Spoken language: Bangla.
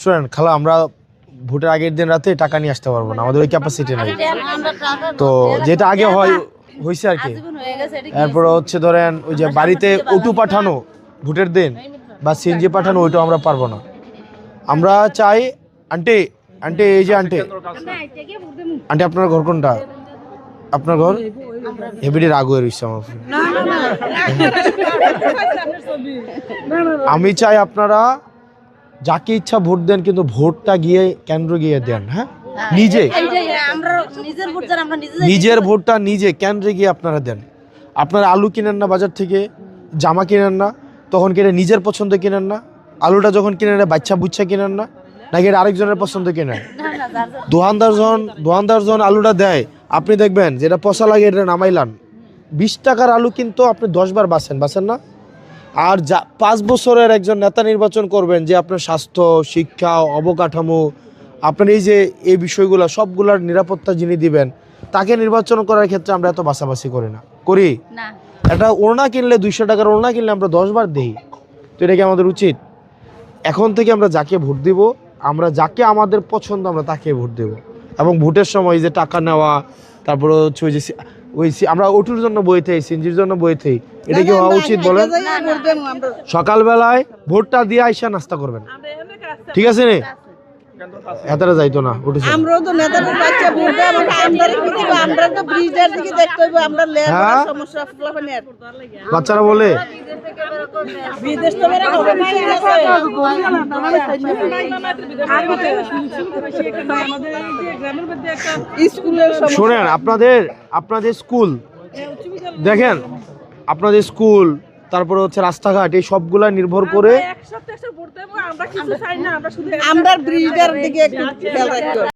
শুনেন খালা আমরা ভোটের আগের দিন রাতে টাকা নিয়ে আসতে পারব না আমাদের ওই ক্যাপাসিটি নেই। তো যেটা আগে হয় হয়েছে আর কি। এরপর হচ্ছে ধরেন ওই যে বাড়িতে অটু পাঠানো ভোটের দিন বা সিএনজি পাঠানো ওইটাও আমরা পারব না। আমরা চাই আন্টি আন্টি এই যে আন্টি। আন্টি আপনার ঘর কোনটা? আপনার ঘর? হেবিডি রাগ হয়ে রয়েছে আমার। আমি চাই আপনারা যাকে ইচ্ছা ভোট দেন কিন্তু ভোটটা গিয়ে কেন্দ্র গিয়ে দেন হ্যাঁ? নিজে। নিজের আমরা নিজে নিজের ভোটটা নিজে কেন্দ্রে গিয়ে আপনারা দেন। আপনারা আলু কিনেন না বাজার থেকে জামা কিনেন না তখন কিনে নিজের পছন্দ কিনেন না? আলুটা যখন কিনেন বাচ্চা বুচ্ছা কিনেন না? নাকি এটা আরেকজনের পছন্দ কিনেন? না না যার যার। দোকানদার যখন দোকানদার যখন আলুটা দেয়। আপনি দেখবেন যেটা পচা লাগে এটা নামাইলান বিশ টাকার আলু কিন্তু আপনি দশবার বাসেন বাসেন না? আর যা পাঁচ বছরের একজন নেতা নির্বাচন করবেন যে আপনার স্বাস্থ্য শিক্ষা অবকাঠামো আপনার এই যে এই বিষয়গুলো সবগুলোর নিরাপত্তা যিনি দিবেন তাকে নির্বাচন করার ক্ষেত্রে আমরা এত বাছাবাছি করি না। করি? না। একটা ওড়না কিনলে দুইশো টাকার ওড়না কিনলে আমরা দশবার দিই। তো এটা কি আমাদের উচিত? এখন থেকে আমরা যাকে ভোট দিব আমরা যাকে আমাদের পছন্দ আমরা তাকে ভোট দেব। এবং ভোটের সময় যে টাকা নেওয়া তারপরে হচ্ছে ওই যে ওই আমরা ওটুর জন্য বইতে সিনজির জন্য বইতে এটা কি হওয়া উচিত বলেন সকালবেলায় ভোটটা দিয়ে আইসা নাস্তা করবেন ঠিক আছে নে এতটা যাইতো না উঠেছে। আমরাও তো নেতাদের বাচ্চা বুঝবে আমরা আমদারি কি দিব আমরা তো ব্রিজের দিকে দেখতে হইব আমরা লেয়ার হ্যাঁ? সমস্যা ফলাফানের। বাচ্চারা বলে? বিদেশ তো মেরা স্কুলের সমস্যা। শোনেন আপনাদের আপনাদের স্কুল দেখেন আপনাদের স্কুল তারপরে হচ্ছে রাস্তাঘাট এই সবগুলা নির্ভর করে আমরা ব্রিজের দিকে একটু খেয়াল রাখতে।